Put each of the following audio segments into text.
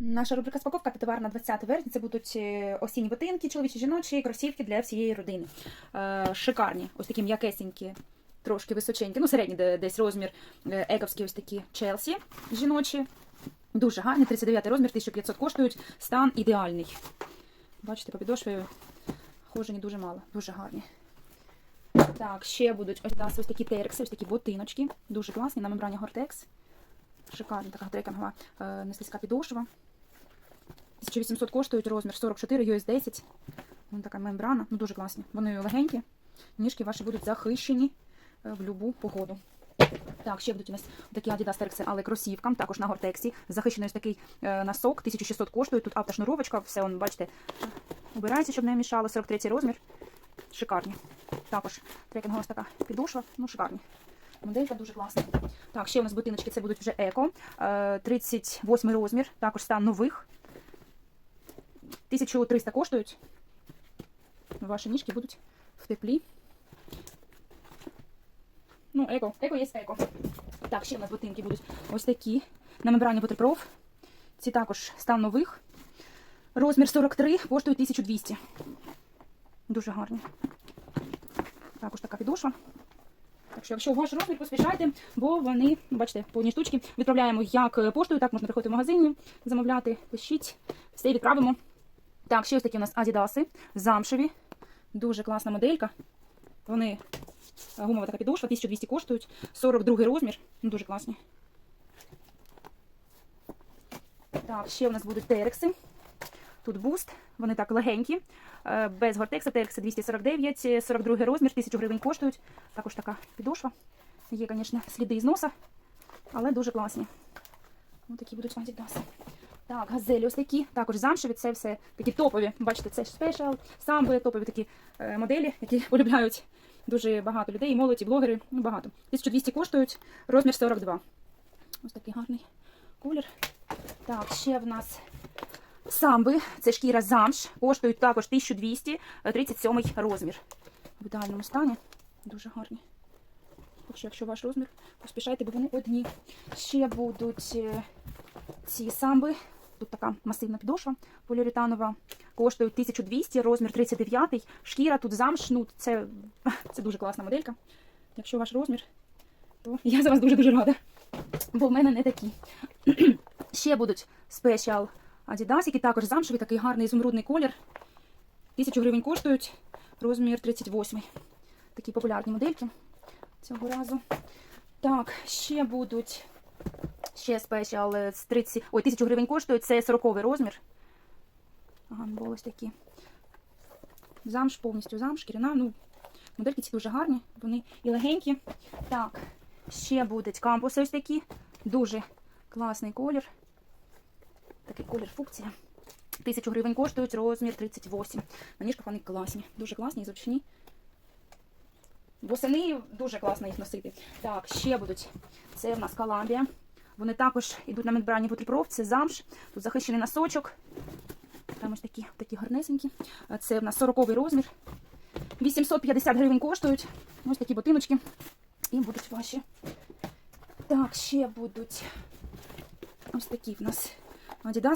Наша рубрика спаковка товар на 20 вересня. Це будуть е, осінні ботинки, чоловічі жіночі, кросівки для всієї родини. Е, шикарні, ось такі м'якесенькі, трошки височенькі, ну середній десь розмір е, еговські ось такі Челсі жіночі. Дуже гарні, 39 розмір, 1500 коштують. Стан ідеальний. Бачите, по підошві хожені дуже мало, дуже гарні. Так, ще будуть ось, нас ось такі терекси, ось такі ботиночки. Дуже класні на мембрані Гортекс. Шикарна така трекінгова неслизька підошва. 1800 коштують розмір 44, US 10. Вона така мембрана, ну дуже класні. Вони легенькі. Ніжки ваші будуть захищені е, в будь-яку погоду. Так, ще будуть у нас такі Adidas Terx, але кросівкам, також на гортексі. Захищений ось такий е, носок, 1600 коштує. Тут автошнуровочка, все, он, бачите, убирається, щоб не мішало. 43 розмір. Шикарні. Також трекінгова така підошва, ну шикарні. Моделька дуже класна. Так, ще у нас ботиночки, це будуть вже еко. Е, 38 розмір, також стан нових. 1300 коштують. Ваші ніжки будуть в теплі. Ну, еко, еко є еко. Так, ще у нас ботинки будуть ось такі. На мембрані Waterproof. Ці також стан нових. Розмір 43, коштують 1200. Дуже гарні. Також така підошва. Так що, якщо ваш розмір, поспішайте, бо вони, бачите, по одній штучці відправляємо як поштою, так можна приходити в магазині, замовляти, пишіть, все відправимо. Так, ще ось такі у нас адідаси, замшеві. Дуже класна моделька. Вони е, гумова така підошва, 1200 коштують, 42 розмір, ну дуже класні. Так, ще у нас будуть терекси. Тут буст, вони так легенькі. Е, Без гортекса терекси 249, е, 42 розмір, 1000 гривень коштують. Також така підошва. Є, звісно, сліди зноса, але дуже класні. Ось такі будуть адідаси. Так, газелі ось такі, також замшеві, це все такі топові. Бачите, це спешал, самби, топові такі е, моделі, які полюбляють дуже багато людей, і молодь, і блогери, ну багато. 1200 коштують, розмір 42. Ось такий гарний колір. Так, ще в нас самби, це шкіра замш, коштують також 1200, е, 37 розмір. В ідеальному стані. Дуже гарні. Так що, якщо ваш розмір, поспішайте, бо вони одні. Ще будуть е, ці самби. Тут така масивна підошва поліуретанова. Коштують 1200, розмір 39. Шкіра тут замш. Ну, це, це дуже класна моделька. Якщо ваш розмір, то я за вас дуже-дуже рада. Бо в мене не такі. Ще будуть спешіал адідасики, також замшевий, такий гарний ізумрудний колір. 1000 гривень коштують, розмір 38. Такі популярні модельки цього разу. Так, ще будуть ще спешіал з 30, ой, 1000 гривень коштують, це 40 розмір. Ага, були ось такі. Замш, повністю замш, шкіряна. Ну, модельки ці дуже гарні, вони і легенькі. Так, ще будуть кампуси ось такі. Дуже класний колір. Такий колір фукція. 1000 гривень коштують, розмір 38. На ніжках вони класні, дуже класні і зручні. Восени дуже класно їх носити. Так, ще будуть. Це в нас Коламбія. Вони також йдуть на Waterproof, це замш. Тут захищений носочок. Там ось такі, такі гарнесенькі. Це в нас 40-й розмір. 850 гривень коштують. Ось такі ботиночки. І будуть ваші. Так, ще будуть ось такі в нас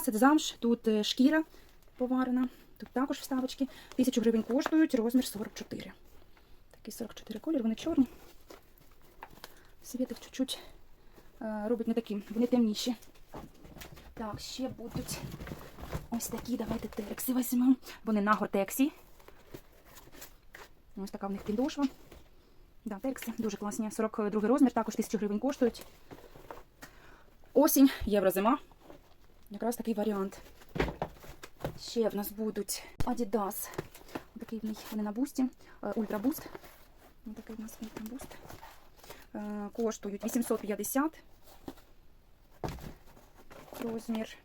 це замш. Тут е, шкіра поварена. Тут також вставочки. 1000 гривень коштують, розмір 44. Такий 44 колір, вони чорні. Світ їх чуть-чуть робить не таким, вони темніші. Так, ще будуть ось такі, давайте терекси візьмемо. Вони на гортексі. Ось така в них підошва. Да, терекси дуже класні. 42 розмір, також 1000 гривень коштують. Осінь, єврозима. Якраз такий варіант. Ще в нас будуть Adidas. Такий в них вони на бусті. Ультрабуст. Ось такий в нас ультрабуст. Е, Коштують 850. Розмір.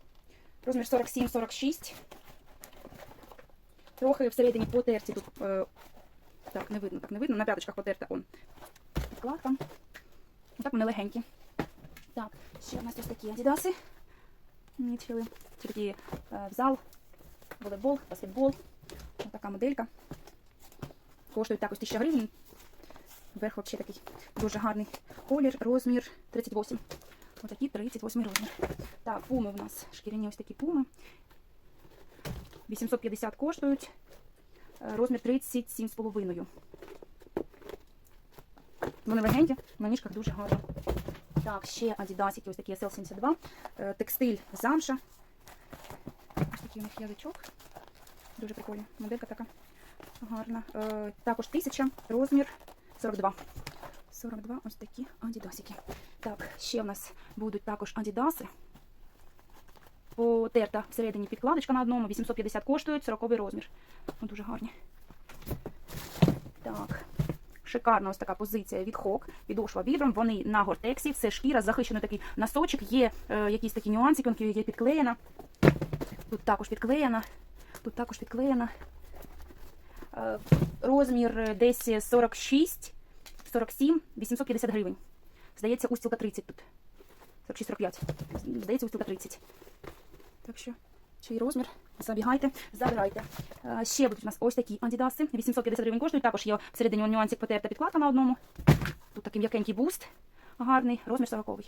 Розмір 47-46. Трохи всередині потерті тут. е, Так, не видно, так не видно. На п'яточках потерта он. Підкладка. Так вони легенькі. Так, ще у нас ось такі адідаси. Нічили. Це такі е, в зал, волейбол, баскетбол. Ось така моделька. Коштують також 1000 гривень. Верх взагалі такий дуже гарний колір, розмір 38. Отакі 38 розмір. Так, пуми в нас шкіряні ось такі пуми. 850 коштують. Розмір 37,5. Вони легенькі, на ніжках дуже гарно. Так, ще адідасики, ось такі SL72. Е, Текстиль замша. Ось такий у них язичок. Дуже прикольна. Моделька така гарна. Е, також 1000, розмір 42. 42 ось такі адідасики. Так, ще в нас будуть також адідаси. Потерта всередині підкладочка на одному, 850 коштують, 40 розмір. Ну, дуже гарні. Так. Шикарна ось така позиція від Хок, підошва вібром. Вони на гортексі, це шкіра, захищений такий носочок, є е, якісь такі нюансики, є підклеєна. Тут також підклеєна. Тут також підклеєна. Е, розмір десь 46, 47, 850 гривень. Здається, устілка 30 тут. 46-45. Здається, устілка 30. Так що, чий розмір? Забігайте, забирайте. Ще будуть у нас ось такі андідаси. 850 гривень коштують. Також є всередині нюансик потерта підкладка на одному. Тут такий м'якенький буст. Гарний, розмір 40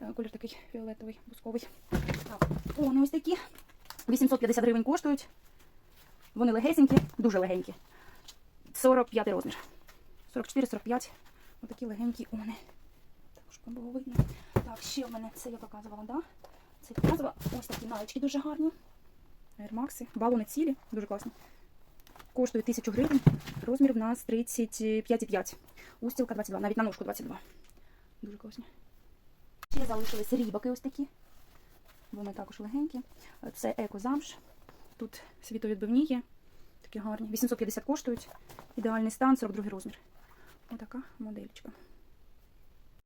Е, Колір такий фіолетовий, бусковий. Так, вони ось такі. 850 гривень коштують. Вони легесенькі, дуже легенькі. 45 розмір. 44-45. Отакі легенькі вони. Також було видно. Так, ще в мене це я показувала, да? Це я показувала. Ось такі налички дуже гарні. Airmax. Балони цілі, дуже класні. Коштує 1000 гривень. Розмір в нас 35,5. Устілка 22, навіть на ножку 22. Дуже класні. Ще залишились рібаки ось такі. Вони також легенькі. Це еко-замш. Тут світовідбивні є. Такі гарні. 850 коштують. Ідеальний стан, 42 розмір. Отака модельчика.